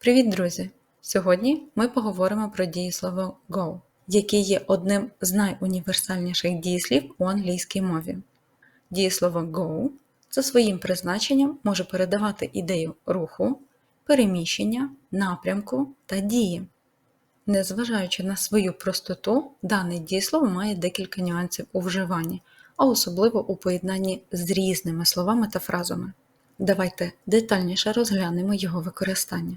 Привіт, друзі! Сьогодні ми поговоримо про дієслово go, яке є одним з найуніверсальніших дієслів у англійській мові. Дієслово go за своїм призначенням може передавати ідею руху, переміщення, напрямку та дії. Незважаючи на свою простоту, дане дієслово має декілька нюансів у вживанні, а особливо у поєднанні з різними словами та фразами. Давайте детальніше розглянемо його використання.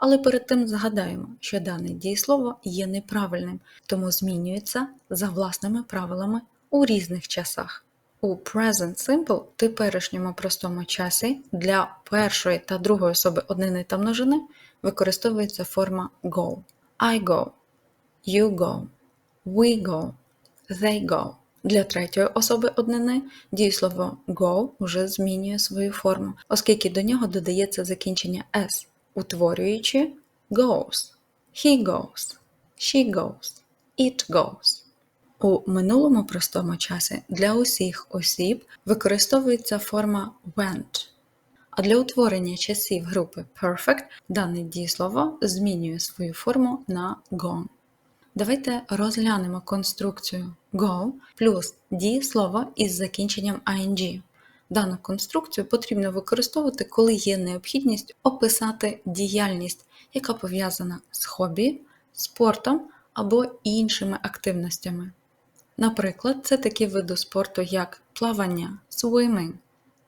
Але перед тим згадаємо, що дане дієслово є неправильним, тому змінюється за власними правилами у різних часах. У Present Simple теперішньому простому часі для першої та другої особи однини та множини використовується форма go. I go, you go, we go, they go. Для третьої особи однини дієслово go вже змінює свою форму, оскільки до нього додається закінчення s, утворюючи goes, he goes, she goes, it goes. У минулому простому часі для усіх осіб використовується форма went, а для утворення часів групи perfect дане дієслово змінює свою форму на gone. Давайте розглянемо конструкцію go плюс дієслово із закінченням ing. Дану конструкцію потрібно використовувати, коли є необхідність описати діяльність, яка пов'язана з хобі, спортом або іншими активностями. Наприклад, це такі види спорту, як плавання, swimming,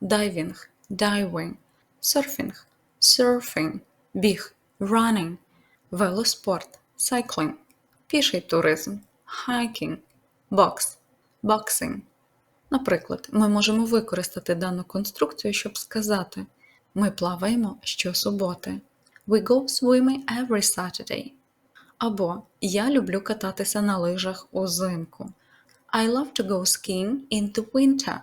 diving, diving, surfing, surfing, біг, running, велоспорт, cycling піший туризм, хайкінг, бокс, боксинг. Наприклад, ми можемо використати дану конструкцію, щоб сказати: Ми плаваємо щосуботи. We go swimming every Saturday. Або Я люблю кататися на лижах узимку. I love to go skiing in the winter.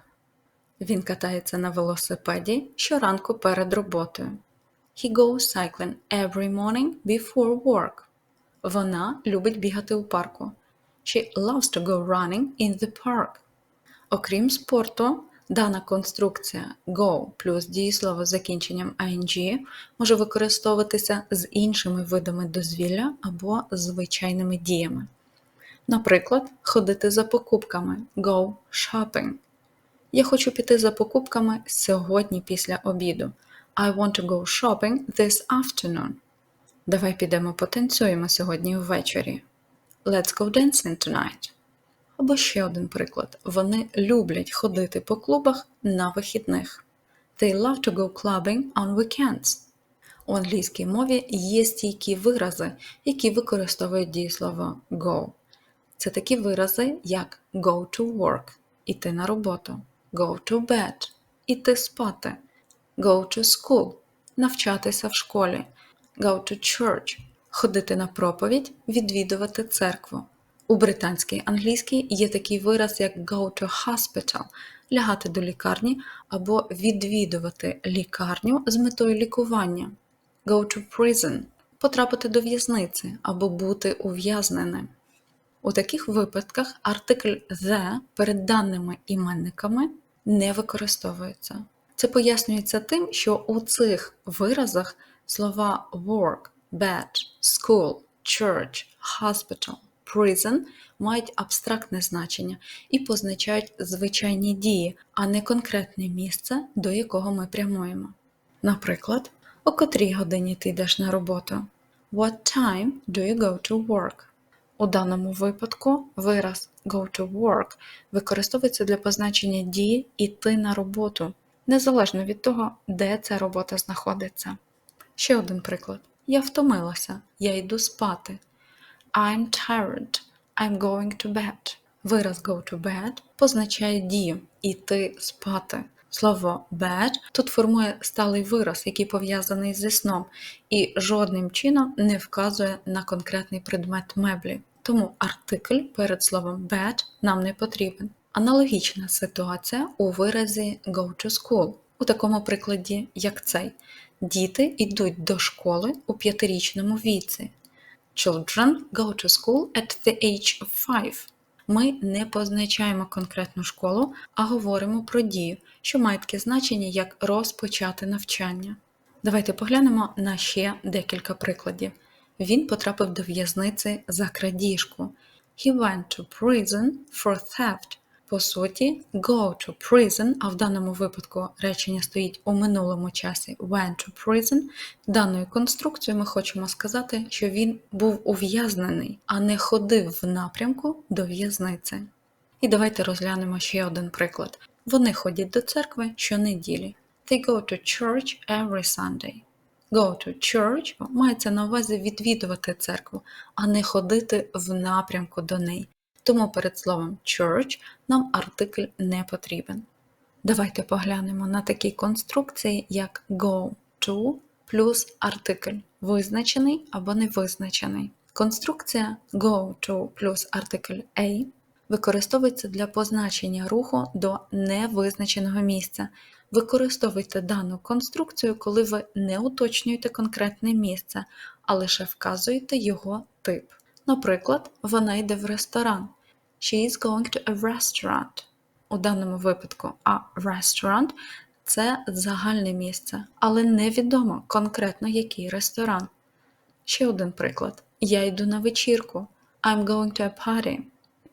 Він катається на велосипеді щоранку перед роботою. He goes cycling every morning before work. Вона любить бігати у парку. She loves to go running in the park. Окрім спорту, дана конструкція go плюс дієслово з закінченням ing може використовуватися з іншими видами дозвілля або звичайними діями. Наприклад, ходити за покупками go shopping. Я хочу піти за покупками сьогодні після обіду. I want to go shopping this afternoon. Давай підемо потанцюємо сьогодні ввечері. Let's go dancing tonight. Або ще один приклад. Вони люблять ходити по клубах на вихідних. They love to go clubbing on weekends. У англійській мові є стійкі вирази, які використовують дієслово go. Це такі вирази, як go to work іти на роботу, go to bed іти спати, go to school навчатися в школі go to church ходити на проповідь, відвідувати церкву. У британській англійській є такий вираз, як go to hospital лягати до лікарні або відвідувати лікарню з метою лікування. Go to prison потрапити до в'язниці або бути ув'язненим. У таких випадках артикль the перед даними іменниками не використовується. Це пояснюється тим, що у цих виразах Слова work, bed, school, church, hospital, prison мають абстрактне значення і позначають звичайні дії, а не конкретне місце, до якого ми прямуємо. Наприклад, о котрій годині ти йдеш на роботу? What time do you go to work? У даному випадку вираз go to work використовується для позначення дії йти на роботу, незалежно від того, де ця робота знаходиться. Ще один приклад. Я втомилася, я йду спати. I'm tired. I'm going to bed. Вираз go to bed позначає дію іти спати. Слово bed тут формує сталий вираз, який пов'язаний зі сном, і жодним чином не вказує на конкретний предмет меблі. Тому артикль перед словом bed нам не потрібен. Аналогічна ситуація у виразі go to school, у такому прикладі, як цей. Діти йдуть до школи у п'ятирічному віці. Children go to school at the age of five. Ми не позначаємо конкретну школу, а говоримо про дію, що має таке значення як розпочати навчання. Давайте поглянемо на ще декілька прикладів. Він потрапив до в'язниці за крадіжку. He went to prison for theft. По суті, go to prison, а в даному випадку речення стоїть у минулому часі went to prison. Даною конструкцією ми хочемо сказати, що він був ув'язнений, а не ходив в напрямку до в'язниці. І давайте розглянемо ще один приклад. Вони ходять до церкви щонеділі. They go to church every Sunday. Go to church мається на увазі відвідувати церкву, а не ходити в напрямку до неї. Тому перед словом church нам артикль не потрібен. Давайте поглянемо на такі конструкції, як go to плюс артикль визначений або невизначений. Конструкція go to плюс артикль a використовується для позначення руху до невизначеного місця. Використовуйте дану конструкцію, коли ви не уточнюєте конкретне місце, а лише вказуєте його тип. Наприклад, вона йде в ресторан. She is going to a restaurant. У даному випадку, а restaurant – це загальне місце, але невідомо конкретно який ресторан. Ще один приклад. Я йду на вечірку. I'm going to a party.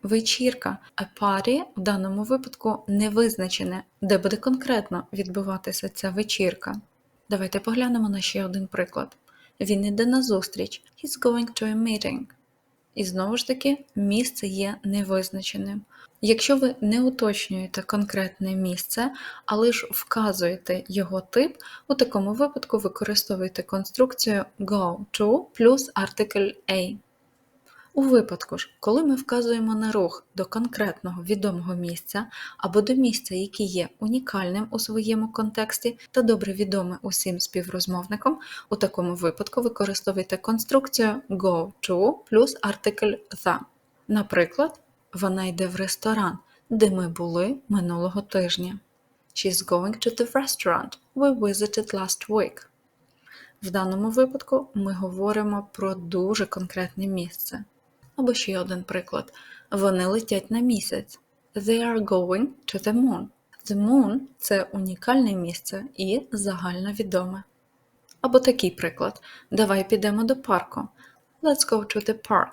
Вечірка, а party в даному випадку не визначене, де буде конкретно відбуватися ця вечірка. Давайте поглянемо на ще один приклад. Він іде на зустріч. He's going to a meeting. І знову ж таки, місце є невизначеним. Якщо ви не уточнюєте конкретне місце, але ж вказуєте його тип, у такому випадку використовуйте конструкцію go to плюс артикль A. У випадку ж, коли ми вказуємо на рух до конкретного відомого місця або до місця, яке є унікальним у своєму контексті та добре відоме усім співрозмовникам, у такому випадку використовуйте конструкцію go to плюс артикль the. Наприклад, вона йде в ресторан, де ми були минулого тижня. She's going to the restaurant we visited last week. В даному випадку ми говоримо про дуже конкретне місце. Або ще один приклад. Вони летять на місяць. They are going to the moon. The moon – це унікальне місце і загальновідоме. Або такий приклад. Давай підемо до парку. Let's go to the park.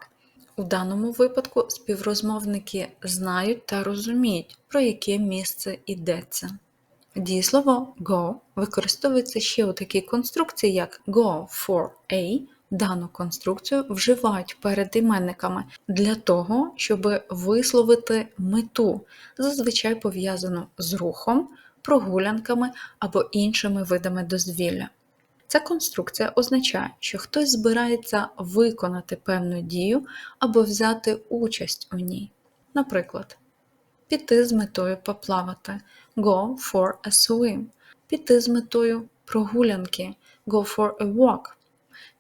У даному випадку співрозмовники знають та розуміють, про яке місце йдеться. Дієслово go використовується ще у такій конструкції, як go for a Дану конструкцію вживають перед іменниками для того, щоб висловити мету, зазвичай пов'язану з рухом, прогулянками або іншими видами дозвілля. Ця конструкція означає, що хтось збирається виконати певну дію або взяти участь у ній. Наприклад, піти з метою поплавати go for a swim, піти з метою прогулянки go for a walk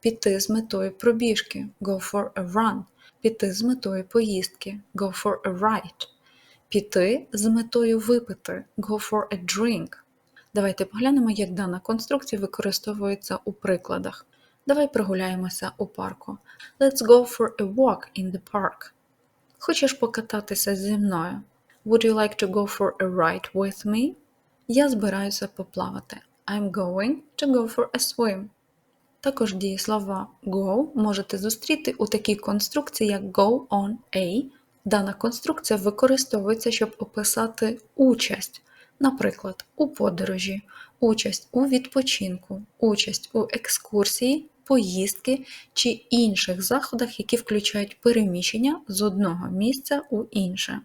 піти з метою пробіжки go for a run, піти з метою поїздки go for a ride, піти з метою випити go for a drink. Давайте поглянемо, як дана конструкція використовується у прикладах. Давай прогуляємося у парку. Let's go for a walk in the park. Хочеш покататися зі мною? Would you like to go for a ride with me? Я збираюся поплавати. I'm going to go for a swim. Також дієслова go можете зустріти у такій конструкції, як go on a. Дана конструкція використовується, щоб описати участь, наприклад, у подорожі, участь у відпочинку, участь у екскурсії, поїздки чи інших заходах, які включають переміщення з одного місця у інше.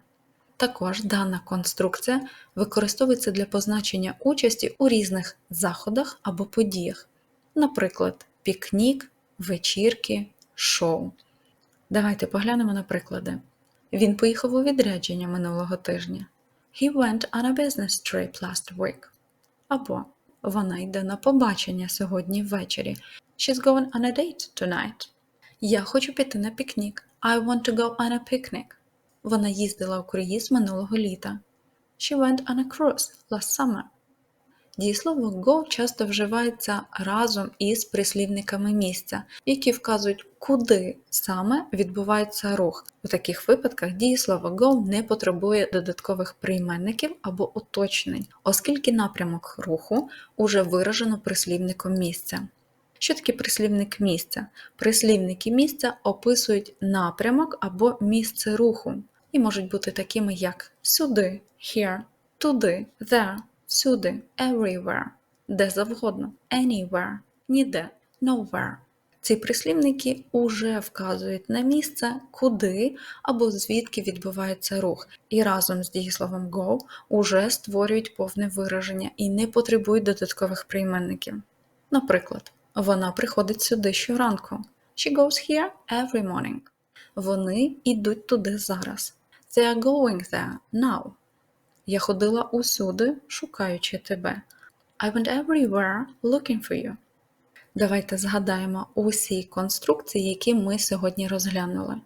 Також дана конструкція використовується для позначення участі у різних заходах або подіях. Наприклад, пікнік, вечірки, шоу. Давайте поглянемо на приклади. Він поїхав у відрядження минулого тижня. He went on a business trip last week. Або вона йде на побачення сьогодні ввечері. She's going on a date tonight. Я хочу піти на пікнік. I want to go on a picnic. Вона їздила у круїз минулого літа. She went on a cruise last summer. Дієслово go часто вживається разом із прислівниками місця, які вказують, куди саме відбувається рух. У таких випадках дієслово go не потребує додаткових прийменників або уточнень, оскільки напрямок руху уже виражено прислівником місця. Що таке прислівник місця? Прислівники місця описують напрямок або місце руху і можуть бути такими, як сюди, here, туди, there, всюди, everywhere, де завгодно, anywhere, ніде, nowhere. Ці прислівники уже вказують на місце, куди або звідки відбувається рух, і разом з дієсловом go уже створюють повне вираження і не потребують додаткових прийменників. Наприклад, вона приходить сюди щоранку. She goes here every morning. Вони йдуть туди зараз. They are going there now. Я ходила усюди, шукаючи тебе. I went everywhere looking for you. Давайте згадаємо усі конструкції, які ми сьогодні розглянули.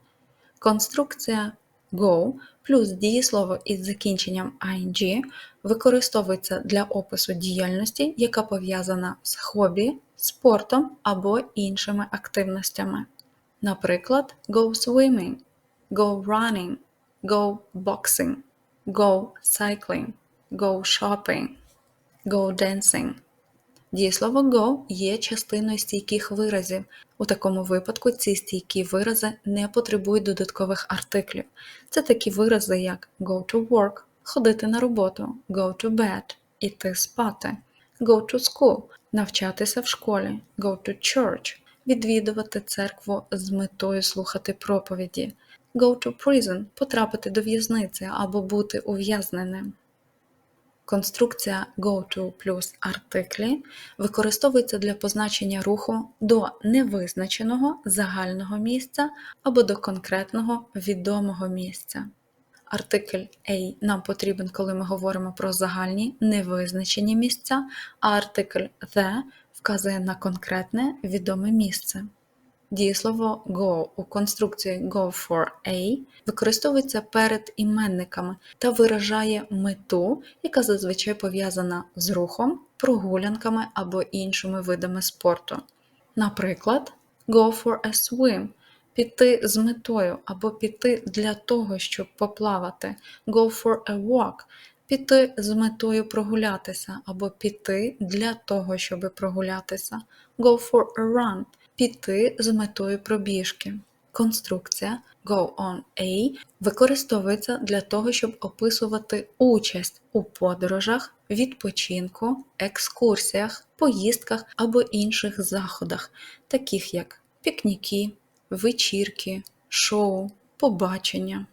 Конструкція go плюс дієслово із закінченням ing використовується для опису діяльності, яка пов'язана з хобі, спортом або іншими активностями. Наприклад, go swimming, go running, go boxing, go cycling, go shopping, go dancing. Дієслово go є частиною стійких виразів. У такому випадку ці стійкі вирази не потребують додаткових артиклів. Це такі вирази, як go to work, ходити на роботу, go to bed, іти спати, go to school, навчатися в школі, go to church, відвідувати церкву з метою слухати проповіді, go to prison, потрапити до в'язниці або бути ув'язненим. Конструкція go to плюс артиклі використовується для позначення руху до невизначеного загального місця або до конкретного відомого місця. Артикль A нам потрібен, коли ми говоримо про загальні невизначені місця, а артикль the вказує на конкретне відоме місце. Дієслово go у конструкції go for a використовується перед іменниками та виражає мету, яка зазвичай пов'язана з рухом, прогулянками або іншими видами спорту. Наприклад, go for a swim піти з метою або піти для того, щоб поплавати, go for a walk піти з метою прогулятися або піти для того, щоб прогулятися, go for a run піти з метою пробіжки. Конструкція Go on A використовується для того, щоб описувати участь у подорожах, відпочинку, екскурсіях, поїздках або інших заходах, таких як пікніки, вечірки, шоу, побачення.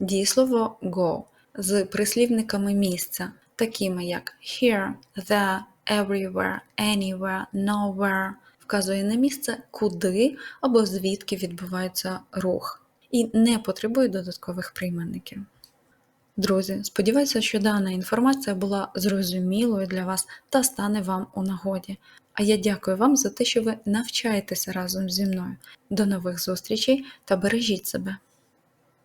Дієслово go з прислівниками місця, такими як here, there, everywhere, anywhere, nowhere вказує на місце, куди або звідки відбувається рух, і не потребує додаткових прийменників. Друзі, сподіваюся, що дана інформація була зрозумілою для вас та стане вам у нагоді. А я дякую вам за те, що ви навчаєтеся разом зі мною. До нових зустрічей та бережіть себе!